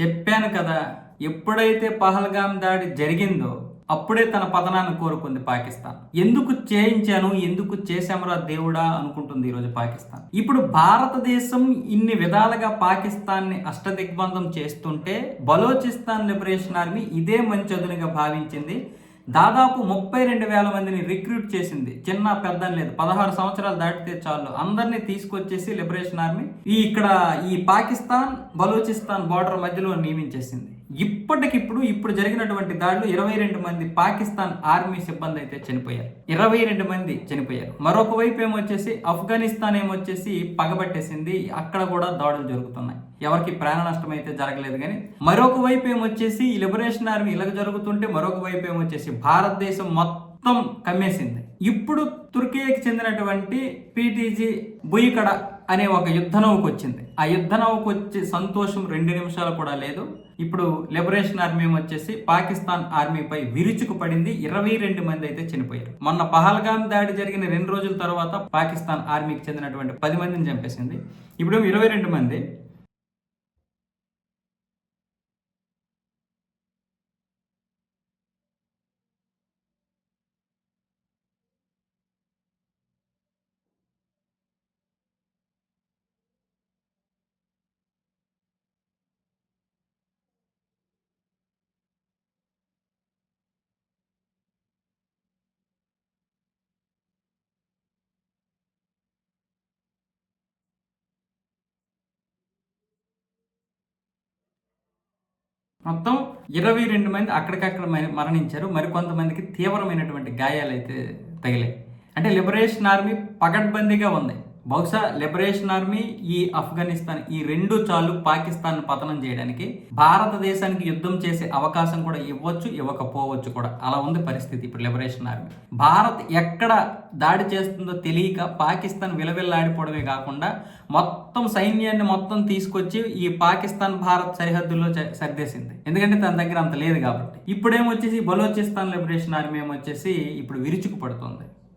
చెప్పాను కదా ఎప్పుడైతే పహల్గాం దాడి జరిగిందో అప్పుడే తన పతనాన్ని కోరుకుంది పాకిస్తాన్. ఎందుకు చేయించాను ఎందుకు చేశామరా దేవుడా అనుకుంటుంది ఈరోజు పాకిస్తాన్. ఇప్పుడు భారతదేశం ఇన్ని విధాలుగా పాకిస్తాన్ని అష్టదిగ్బంధం చేస్తుంటే బలోచిస్తాన్ లిబరేషన్ ఆర్మీ ఇదే మంచి అదునుగా భావించింది. దాదాపు ముప్పై రెండు వేల మందిని రిక్రూట్ చేసింది. చిన్న పెద్ద లేదు. పదహారు సంవత్సరాలు దాటితే చాలు. అందరినీ తీసుకొచ్చేసి లిబరేషన్ ఆర్మీ ఈ ఇక్కడ ఈ పాకిస్తాన్ బలూచిస్తాన్ బార్డర్ మధ్యలో నియమించేసింది. ఇప్పటికిప్పుడు ఇప్పుడు జరిగినటువంటి దాడిలో ఇరవై రెండు మంది పాకిస్తాన్ ఆర్మీ సిబ్బంది అయితే చనిపోయారు. ఇరవై రెండు మంది చనిపోయారు. మరొక వైపు ఏమొచ్చేసి ఆఫ్ఘనిస్తాన్ ఏమొచ్చేసి పగబట్టేసింది. అక్కడ కూడా దాడులు జరుగుతున్నాయి. ఎవరికి ప్రాణ నష్టం అయితే జరగలేదు కానీ మరొక వైపు ఏమొచ్చేసి లిబరేషన్ ఆర్మీ ఇలాగ జరుగుతుంటే మరొక వైపు ఏమొచ్చేసి భారతదేశం మొత్తం కమ్మేసింది. ఇప్పుడు తుర్కీకి చెందినటువంటి పీటీజీ బుయికడ అనే ఒక యుద్ధ నౌక వచ్చింది. ఆ యుద్ధ నౌక వచ్చి సంతోషం రెండు నిమిషాలు కూడా లేదు. ఇప్పుడు లిబరేషన్ ఆర్మీ వచ్చేసి పాకిస్తాన్ ఆర్మీపై విరుచుకు పడింది. ఇరవై రెండు మంది అయితే చనిపోయారు. మొన్న పహల్గామ్ దాడి జరిగిన రెండు రోజుల తర్వాత పాకిస్తాన్ ఆర్మీకి చెందినటువంటి పది మందిని చంపేసింది. ఇప్పుడు ఇరవై రెండు మంది మొత్తం ఇరవై రెండు మంది అక్కడికక్కడ మరణించారు. మరికొంతమందికి తీవ్రమైనటువంటి గాయాలైతే తగిలాయి. అంటే లిబరేషన్ ఆర్మీ పకడ్బందీగా ఉంది. బహుశా లిబరేషన్ ఆర్మీ ఈ ఆఫ్ఘనిస్తాన్ ఈ రెండు చాలు పాకిస్తాన్ పతనం చేయడానికి భారతదేశానికి యుద్ధం చేసే అవకాశం కూడా ఇవ్వచ్చు ఇవ్వకపోవచ్చు కూడా. అలా ఉంది పరిస్థితి ఇప్పుడు లిబరేషన్ ఆర్మీ భారత్ ఎక్కడ దాడి చేస్తుందో తెలియక పాకిస్తాన్ విలవిల్లాడిపోవడమే కాకుండా మొత్తం సైన్యాన్ని మొత్తం తీసుకొచ్చి ఈ పాకిస్తాన్ భారత్ సరిహద్దుల్లో సర్దేసింది. ఎందుకంటే తన దగ్గర అంత లేదు కాబట్టి. ఇప్పుడేమొచ్చేసి బలోచిస్తాన్ లిబరేషన్ ఆర్మీ ఏమొచ్చేసి ఇప్పుడు విరుచుకు పడుతుంది